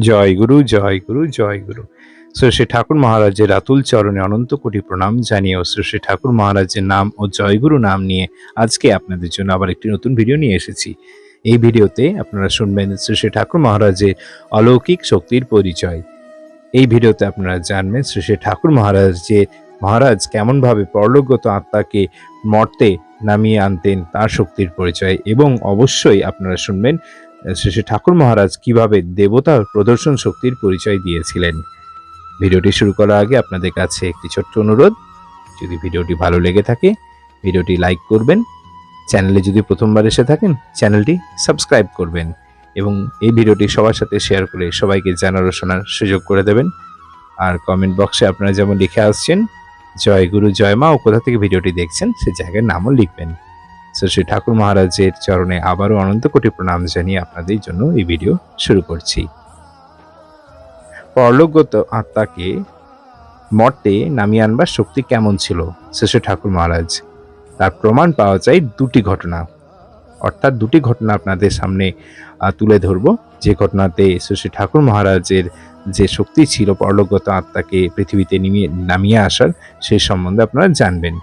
জয় গুরু জয় গুরু জয় গুরু। শ্রী শ্রী ঠাকুর মহারাজের আতুল চরণে অনন্ত কোটি প্রণাম জানিয়ে ও শ্রী শ্রী ঠাকুর মহারাজের নাম ও জয়গুরু নাম নিয়ে আজকে আপনাদের জন্য আবার একটি নতুন ভিডিও নিয়ে এসেছি। এই ভিডিওতে আপনারা শুনবেন শ্রী শ্রী ঠাকুর মহারাজের অলৌকিক শক্তির পরিচয়। এই ভিডিওতে আপনারা জানবেন শ্রী শ্রী ঠাকুর মহারাজ যে মহারাজ কেমনভাবে পরলোকগত আত্মাকে মর্তে নামিয়ে আনতেন তার শক্তির পরিচয় এবং অবশ্যই আপনারা শুনবেন শ্রী ঠাকুর মহারাজ কীভাবে দেবতার প্রদর্শন শক্তির পরিচয় দিয়েছিলেন। ভিডিওটি শুরু করার আগে আপনাদের কাছে একটি ছোট্ট অনুরোধ। যদি ভিডিওটি ভালো লেগে থাকে, ভিডিওটি লাইক করবেন। চ্যানেলে যদি প্রথমবার এসে থাকেন, চ্যানেলটি সাবস্ক্রাইব করবেন এবং এই ভিডিওটি সবার সাথে শেয়ার করে সবাইকে জানার শোনার সুযোগ করে দেবেন। আর কমেন্ট বক্সে আপনারা যেমন লিখে আসছেন, জয় গুরু, জয় মা ও কোথা থেকে ভিডিওটি দেখছেন, সে জায়গার নামও লিখবেন। শ্রী শ্রী ঠাকুর মহারাজের চরণে আবারও অনন্ত কোটি প্রণাম জানিয়ে আপনাদের জন্য এই ভিডিও শুরু করছি। পরলোকগত আত্মাকে মর্তে নামিয়ে আনবার শক্তি কেমন ছিল? শ্রী ঠাকুর মহারাজ, তার প্রমাণ পাওয়া যায় দুটি ঘটনা। অর্থাৎ দুটি ঘটনা আপনাদের সামনে তুলে ধরব। যে ঘটনাতে শ্রী ঠাকুর মহারাজের যে শক্তি ছিল পরলোকগত আত্মাকে পৃথিবীতে নামিয়ে আসার সেই সম্বন্ধে আপনারা জানবেন।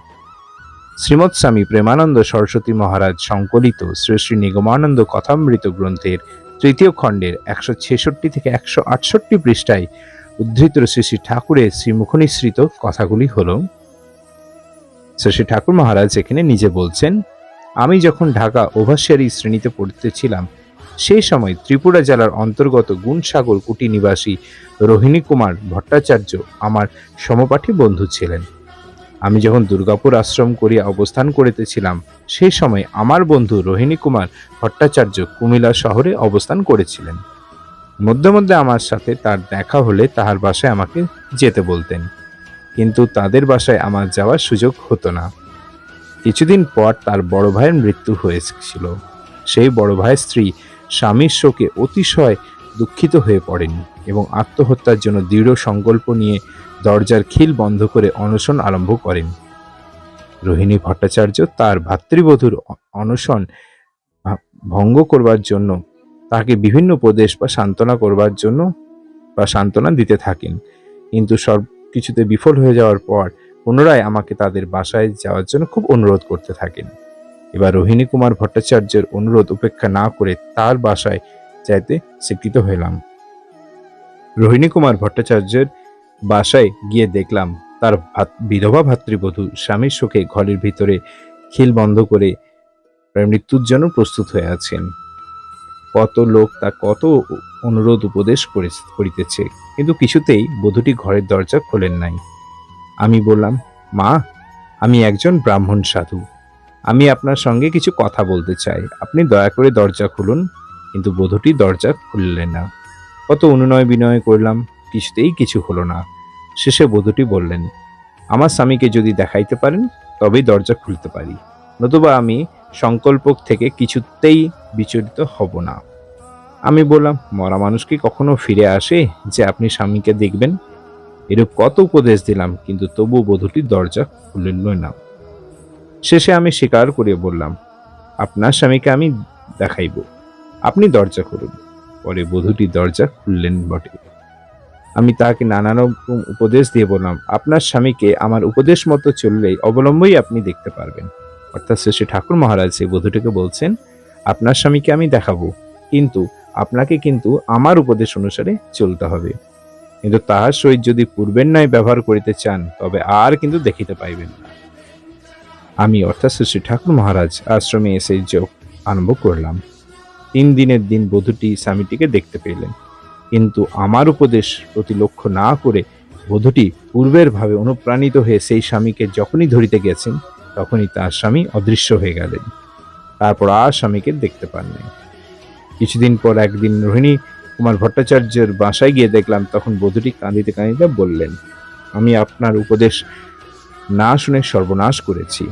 শ্রীমৎ স্বামী প্রেমানন্দ সরস্বতী মহারাজ সংকলিত শ্রী শ্রী নিগমানন্দ কথামৃত গ্রন্থের তৃতীয় খণ্ডের একশো ছেষট্টি থেকে একশো আটষট্টি পৃষ্ঠায় উদ্ধৃত শ্রী শ্রী ঠাকুরের শ্রীমুখনিসৃত কথাগুলি হল, শ্রী শ্রী ঠাকুর মহারাজ এখানে নিজে বলছেন, আমি যখন ঢাকা ওভাসিয়ারি শ্রেণীতে পড়তেছিলাম সেই সময় ত্রিপুরা জেলার অন্তর্গত গুণসাগর কুটি নিবাসী রোহিণী কুমার ভট্টাচার্য আমার সমপাঠী বন্ধু ছিলেন। আমি যখন দুর্গাপুর আশ্রম করিয়া অবস্থান করিতেছিলাম, সেই সময় আমার বন্ধু রোহিণী কুমার ভট্টাচার্য কুমিল্লা শহরে অবস্থান করেছিলেন। মধ্যে মধ্যে আমার সাথে তার দেখা হলে তাহার বাসায় আমাকে যেতে বলতেন। কিন্তু তাদের বাসায় আমার যাওয়ার সুযোগ হতো না। কিছুদিন পর তার বড় ভাইয়ের মৃত্যু হয়েছিল। সেই বড় ভাইয়ের স্ত্রী স্বামীর শোকে অতিশয় দুঃখিত হয়ে পড়েন। এবং আত্মহত্যার জন্য দৃঢ় সংকল্প নিয়ে দরজার খিল বন্ধ করে অনশন আরম্ভ করেন। রোহিণী ভট্টাচার্য তার ভাতৃবধূর অনশন ভঙ্গ করবার জন্য তাকে বিভিন্ন উপদেশ বা সান্ত্বনা করবার জন্য বা সান্ত্বনা দিতে থাকেন। কিন্তু সব কিছুতে বিফল হয়ে যাওয়ার পর পুনরায় আমাকে তাদের বাসায় যাওয়ার জন্য খুব অনুরোধ করতে থাকেন। এবার রোহিণী কুমার ভট্টাচার্যের অনুরোধ উপেক্ষা না করে তার বাসায় যাইতে স্বীকৃত হইলাম। রোহিণী কুমার ভট্টাচার্যের বাসায় গিয়ে দেখলাম, তার বিধবা ভাতৃবধূ স্বামীর শোকে ঘরের ভিতরে খিল বন্ধ করে মৃত্যুর জন্য প্রস্তুত হয়ে আছেন। কত লোক তা কত অনুরোধ উপদেশ করে- করিতেছে, কিন্তু কিছুতেই বধূটি ঘরের দরজা খোলেন নাই। আমি বললাম, মা, আমি একজন ব্রাহ্মণ সাধু। আমি আপনার সঙ্গে কিছু কথা বলতে চাই। আপনি দয়া করে দরজা খুলুন। কিন্তু বধূটি দরজা খুললেন না। কত অনুনয় বিনয় করলাম, কিছুতেই কিছু হলো না। শেষে বধূটি বললেন, আমার স্বামীকে যদি দেখাইতে পারেন, তবেই দরজা খুলতে পারি। নতুবা আমি সংকল্প থেকে কিছুতেই বিচলিত হব না। আমি বললাম, মরা মানুষ কি কখনো ফিরে আসে যে আপনি স্বামীকে দেখবেন? এরূপ কত উপদেশ দিলাম, কিন্তু তবু বধূটি দরজা খুলিল না। শেষে আমি স্বীকার করে বললাম, আপনার স্বামীকে আমি দেখাইব। আপনি দরজা খুলুন। পরে বধূটি দরজা খুললেন বটে। আমি তাকে নানা রকম উপদেশ দিয়ে বললাম, আপনার স্বামীকে আমার উপদেশ মতো চললেই অবলম্বই আপনি দেখতে পারবেন। অর্থাৎ শ্রী ঠাকুর মহারাজ সেই বধূটিকে বলছেন, আপনার স্বামীকে আমি দেখাবো, কিন্তু আপনাকে কিন্তু আমার উপদেশ অনুসারে চলতে হবে। কিন্তু তাহার সহিত যদি পূর্বের ন্যায় ব্যবহার করিতে চান, তবে আর কিন্তু দেখিতে পাইবেন না। আমি অর্থাৎ শ্রী ঠাকুর মহারাজ আশ্রমে এসে যোগ আরম্ভ করলাম। তিন দিনের দিন বধূটি স্বামীটিকে দেখতে পেলেন। কিন্তু আমার উপদেশ প্রতি লক্ষ্য না করে বধূটি পূর্বের ভাবে অনুপ্রাণিত হয়ে সেই স্বামীকে যখনই ধরিতে গেছেন, তখনই তার স্বামী অদৃশ্য হয়ে গেলেন। তারপর আর স্বামীকে দেখতে পাননি কিছুদিন পর একদিন রোহিণী কুমার ভট্টাচার্যের বাসায় গিয়ে দেখলাম, তখন বধূটি কাঁদিতে কাঁদিতে বললেন, আমি আপনার উপদেশ না শুনে সর্বনাশ করেছি।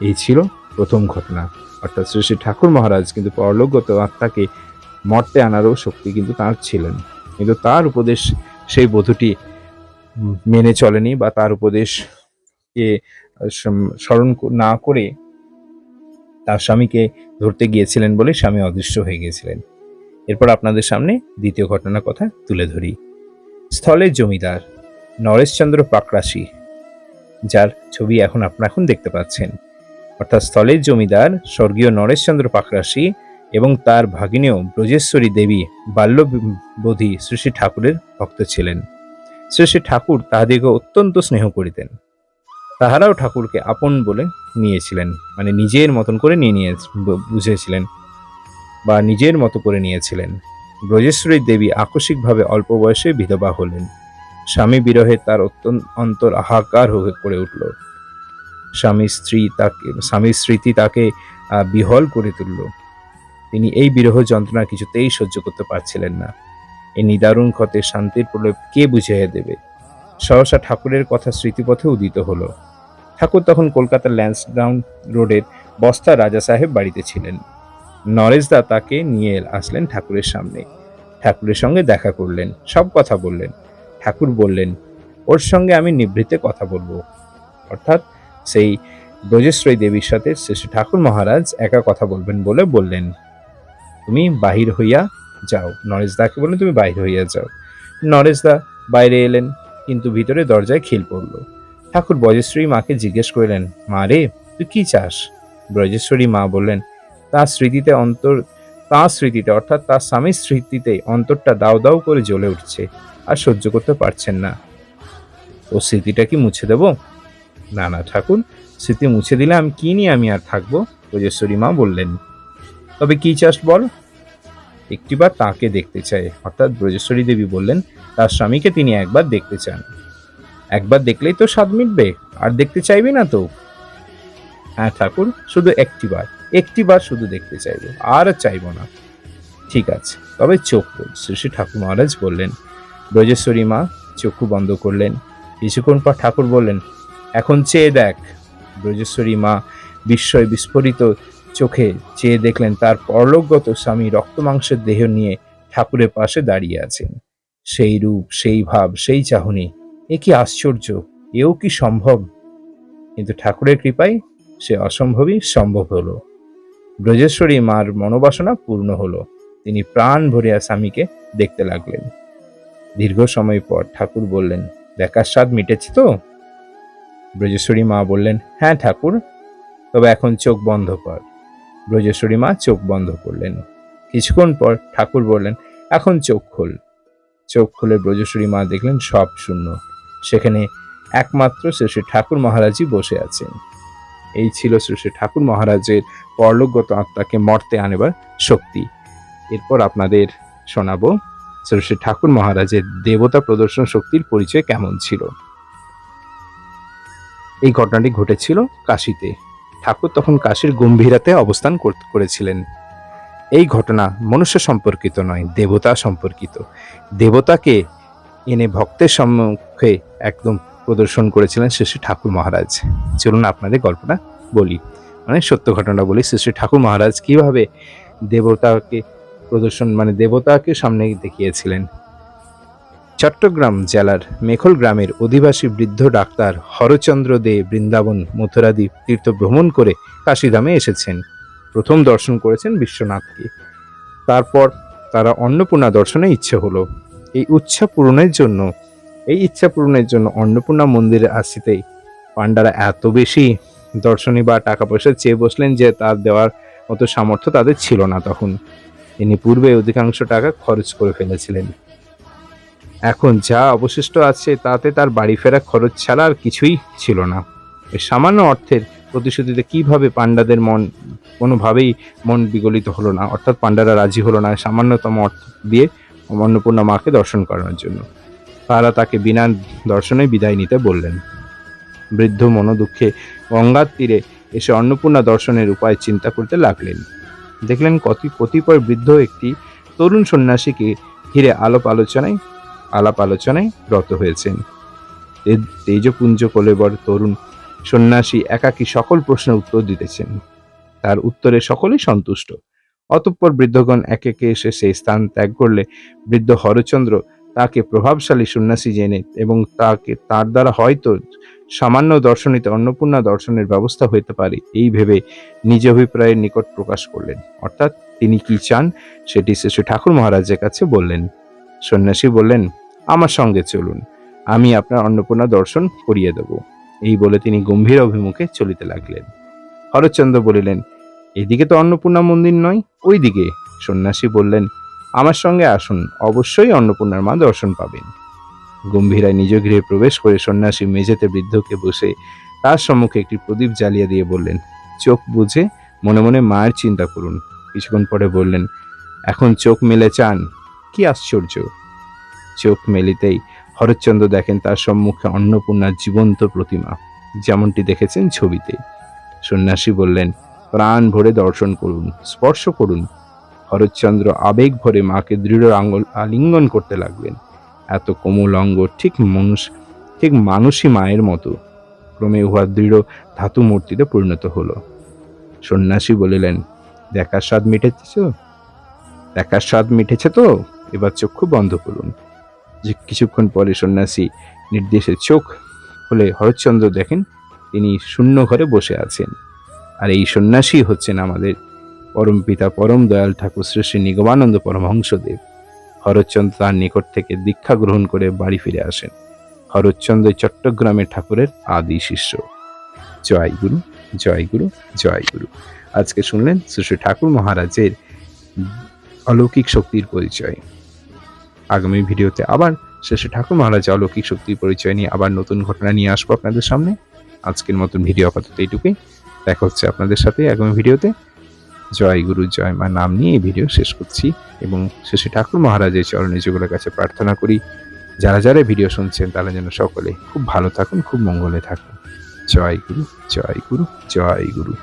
এই ছিল প্রথম ঘটনা। অর্থাৎ শ্রী শ্রী ঠাকুর মহারাজ কিন্তু পরলোকগত আত্মাকে মর্তে আনারও শক্তি কিন্তু তার ছিলেন। কিন্তু তার উপদেশ সেই বধূটি মেনে চলেনি বা তার উপদেশকে সম- স্মরণ না করে তার স্বামীকে ধরতে গিয়েছিলেন বলে স্বামী অদৃশ্য হয়ে গিয়েছিলেন। এরপর আপনাদের সামনে দ্বিতীয় ঘটনার কথা তুলে ধরি। স্থলে জমিদার নরেশচন্দ্র পাকরাশি, যার ছবি এখন আপনারা এখন দেখতে পাচ্ছেন। অর্থাৎ স্থলের জমিদার স্বর্গীয় নরেশচন্দ্র পাকরাশি এবং তার ভাগিনীয় ব্রজেশ্বরী দেবী বাল্যবোধী শ্রী শ্রী ঠাকুরের ভক্ত ছিলেন। শ্রী শ্রী ঠাকুর তাহাদিগকে অত্যন্ত স্নেহ করিতেন। তাহারাও ঠাকুরকে আপন বলে নিয়েছিলেন মানে নিজের মতন করে নিয়ে নিয়ে বুঝেছিলেন বা নিজের মতো করে নিয়েছিলেন। ব্রজেশ্বরী দেবী আকস্মিকভাবে অল্প বয়সে বিধবা হলেন। স্বামী বিরহে তার অত্যন্ত অন্তর হাহাকার হয়ে করে উঠল। স্বামী স্ত্রী তাকে স্বামীর স্মৃতি তাকে বিহল করে তুলল। তিনি এই বিরহ যন্ত্রণা কিছুতেই সহ্য করতে পারছিলেন না। এই নিদারুণ ক্ষতে শান্তির প্রলেপ কে বুঝিয়ে দেবে? সহসা ঠাকুরের কথা স্মৃতিপথে উদিত হলো। ঠাকুর তখন কলকাতার ল্যান্সডাউন রোডের বস্তা রাজা সাহেব বাড়িতে ছিলেন। নরেশদা তাকে নিয়ে আসলেন ঠাকুরের সামনে। ঠাকুরের সঙ্গে দেখা করলেন, সব কথা বললেন। ঠাকুর বললেন, ওর সঙ্গে আমি নিভৃতে কথা বলব। অর্থাৎ সেই ব্রজেশ্রী দেবীর সাথে শ্রী ঠাকুর মহারাজ একা কথা বলবেন বলে বললেন, তুমি বাহির হইয়া যাও। নরেশ নরেশদাকে বললেন, তুমি বাহির হইয়া যাও। নরেশদা বাইরে এলেন, কিন্তু ভিতরে দরজায় খিল পড়ল। ঠাকুর ব্রজেশ্বরী মাকে জিজ্ঞেস করলেন, মা রে, তুই কি চাস? ব্রজেশ্বরী মা বললেন তার স্মৃতিতে অন্তর তার স্মৃতিতে, অর্থাৎ তার স্বামীর স্মৃতিতে অন্তরটা দাও দাও করে জ্বলে উঠছে, আর সহ্য করতে পারছেন না। ও স্মৃতিটা কি মুছে দেব? না না, ঠাকুর, স্মৃতি মুছে দিলে আমি কি নিয়ে আমি আর থাকব? ব্রজেশ্বরী মা বললেন। তবে কি চাস বল? একটিবার তাকে দেখতে চাই। অর্থাৎ ব্রজেশ্বরী দেবী বললেন, তার স্বামীকে তিনি একবার দেখতে চান। একবার দেখলেই তো স্বাদ মিটবে, আর দেখতে চাইবে না তো। হ্যাঁ ঠাকুর, শুধু একটিবার একটিবার শুধু দেখতে চাইব, আর চাইব না। ঠিক আছে, তবে চোখ শ্রী শ্রী ঠাকুর মহারাজ বললেন, ব্রজেশ্বরী মা, চক্ষু বন্ধ করলেন। কিছুক্ষণ পর ঠাকুর বললেন এখন চেয়ে দেখ। ব্রজেশ্বরী মা বিস্ময় বিস্ফোরিত চোখে চেয়ে দেখলেন তার পরলোকগত স্বামী রক্ত মাংসের দেহ নিয়ে ঠাকুরের পাশে দাঁড়িয়ে আছেন। সেই রূপ, সেই ভাব, সেই চাহনি, এ কি আশ্চর্য, এও কি সম্ভব? কিন্তু ঠাকুরের কৃপায় সে অসম্ভবই সম্ভব হলো। ব্রজেশ্বরী মার মনোবাসনা পূর্ণ হলো। তিনি প্রাণ ভরিয়া স্বামীকে দেখতে লাগলেন। দীর্ঘ সময় পর ঠাকুর বললেন, দেখার স্বাদ মিটেছে তো? ব্রজেশ্বরী মা বললেন হ্যাঁ ঠাকুর, তবে এখন চোখ বন্ধ কর। ব্রজেশ্বরী মা চোখ বন্ধ করলেন। কিছুক্ষণ পর ঠাকুর বললেন, এখন চোখ খোল। চোখ খুলে ব্রজেশ্বরী মা দেখলেন সব শূন্য। সেখানে একমাত্র শ্রী ঠাকুর মহারাজই বসে আছেন। এই ছিল শ্রী শ্রী ঠাকুর মহারাজের পরলোকগত আত্মাকে মর্তে আনেবার শক্তি। এরপর আপনাদের শোনাবো শ্রী ঠাকুর মহারাজের দেবতা প্রদর্শন শক্তির পরিচয় কেমন ছিল। এই ঘটনাটি ঘটেছিল কাশীতে। ঠাকুর তখন কাশীর গম্ভীরাতে অবস্থান করেছিলেন। এই ঘটনা মনুষ্য সম্পর্কিত নয়, দেবতা সম্পর্কিত। দেবতাকে এনে ভক্তের সম্মুখে একদম প্রদর্শন করেছিলেন শ্রী শ্রী ঠাকুর মহারাজ। চলুন আপনাদের গল্পটা বলি। মানে সত্য ঘটনা বলি, শ্রী শ্রী ঠাকুর মহারাজ কীভাবে দেবতাকে প্রদর্শন মানে দেবতাকে সামনে দেখিয়েছিলেন। চট্টগ্রাম জেলার মেখল গ্রামের অধিবাসী বৃদ্ধ ডাক্তার হরচন্দ্র দে বৃন্দাবন মথুরাদি তীর্থ ভ্রমণ করে কাশীধামে এসেছেন। প্রথম দর্শন করেছেন বিশ্বনাথকে তারপর তারা অন্নপূর্ণা দর্শনে ইচ্ছে হলো। এই ইচ্ছা পূরণের জন্য, এই ইচ্ছা পূরণের জন্য অন্নপূর্ণা মন্দিরে আসিতেই পাণ্ডারা এত বেশি দর্শনী বা টাকা পয়সা চেয়ে বসলেন যে তার দেওয়ার মতো সামর্থ্য তাদের ছিল না তখন। তিনি পূর্বে অধিকাংশ টাকা খরচ করে ফেলেছিলেন। এখন যা অবশিষ্ট আছে তাতে তার বাড়ি ফেরা খরচ ছাড়া আর কিছুই ছিল না। এই সামান্য অর্থের প্রতিশ্রুতিতে কীভাবে পাণ্ডাদের মন কোনোভাবেই মন বিগলিত হলো না, অর্থাৎ পাণ্ডারা রাজি হলো না সামান্যতম অর্থ দিয়ে অন্নপূর্ণা মাকে দর্শন করানোর জন্য। তারা তাকে বিনা দর্শনে বিদায় নিতে বললেন। বৃদ্ধ মনোদুঃখে গঙ্গার তীরে এসে অন্নপূর্ণা দর্শনের উপায় চিন্তা করতে লাগলেন। দেখলেন কত, কতিপয় বৃদ্ধ একটি তরুণ সন্ন্যাসীকে ঘিরে আলোপ আলোচনায় আলাপ আলোচনায় রত হয়েছেন। তেজপুঞ্জ কলেবর তরুণ সন্ন্যাসী একাকী সকল প্রশ্নের উত্তর দিতেছেন। তার উত্তরে সকলেই সন্তুষ্ট। অতঃপর বৃদ্ধগণ এক একে এসে সেই স্থান ত্যাগ করলে বৃদ্ধ হরচন্দ্র তাকে প্রভাবশালী সন্ন্যাসী জেনে এবং তাকে তার দ্বারা হয়তো সামান্য দর্শনীতে অন্নপূর্ণা দর্শনের ব্যবস্থা হইতে পারে এই ভেবে নিজ অভিপ্রায়ের নিকট প্রকাশ করলেন। অর্থাৎ তিনি কি চান সেটি শ্রী ঠাকুর মহারাজের কাছে বললেন। সন্ন্যাসী বললেন আমার সঙ্গে চলুন। আমি আপনার অন্নপূর্ণা দর্শন করিয়ে দেব। এই বলে তিনি গম্ভীর অভিমুখে চলিতে লাগলেন। হরচন্দ্র বলিলেন, এদিকে তো অন্নপূর্ণা মন্দির নয় ওই দিকে সন্ন্যাসী বললেন, আমার সঙ্গে আসুন, অবশ্যই অন্নপূর্ণার মা দর্শন পাবেন। গম্ভীরায় নিজ গৃহে প্রবেশ করে সন্ন্যাসী মেঝেতে বৃদ্ধকে বসে তার সম্মুখে একটি প্রদীপ জ্বালিয়ে দিয়ে বললেন, চোখ বুঝে, মনে মনে মায়ের চিন্তা করুন। কিছুক্ষণ পরে বললেন, এখন চোখ মেলে চান, কি আশ্চর্য! চোখ মেলিতেই হরচন্দ্র দেখেন তার সম্মুখে অন্নপূর্ণার জীবন্ত প্রতিমা, যেমনটি দেখেছেন ছবিতে। সন্ন্যাসী বললেন, প্রাণ ভরে দর্শন করুন, স্পর্শ করুন। হরচন্দ্র আবেগ ভরে মাকে দৃঢ় আঙ্গল আলিঙ্গন করতে লাগলেন। এত কোমল অঙ্গ ঠিক মানুষ ঠিক মানুষই মায়ের মতো। ক্রমে উহা দৃঢ় ধাতু মূর্তিতে পরিণত হলো। সন্ন্যাসী বলিলেন, দেখার স্বাদ মিটেছে দেখার স্বাদ মিটেছে তো? এবার চক্ষু বন্ধ করুন। যে কিছুক্ষণ পরে সন্ন্যাসী নির্দেশে চোখ খুলে হরচন্দ্র দেখেন তিনি শূন্য ঘরে বসে আছেন। আর এই সন্ন্যাসী হচ্ছেন আমাদের পরম পিতা, পরম দয়াল ঠাকুর শ্রী শ্রী নিগমানন্দ পরমহংসদেব। হরচন্দ্র তার নিকট থেকে দীক্ষা গ্রহণ করে বাড়ি ফিরে আসেন। হরচন্দ্র চট্টগ্রামের ঠাকুরের আদি শিষ্য। জয় গুরু জয় গুরু জয় গুরু। আজকে শুনলেন শ্রী ঠাকুর মহারাজের অলৌকিক শক্তির পরিচয়। আগামী ভিডিওতে আবার শেষে ঠাকুর মহারাজ অলৌকিক শক্তির পরিচয় নিয়ে আবার নতুন ঘটনা নিয়ে আসব আপনাদের সামনে। আজকের মতন ভিডিও আপাতত এইটুকুই। দেখা হচ্ছে আপনাদের সাথে আগামী ভিডিওতে। জয় গুরু, জয় মা নাম নিয়ে এই ভিডিও শেষ করছি এবং শেষে ঠাকুর মহারাজের চরণে যেগুলোর কাছে প্রার্থনা করি। যারা যারা ভিডিও শুনছেন, তারা যেন সকলে খুব ভালো থাকুন, খুব মঙ্গলে থাকুন। জয় গুরু জয় গুরু জয় গুরু।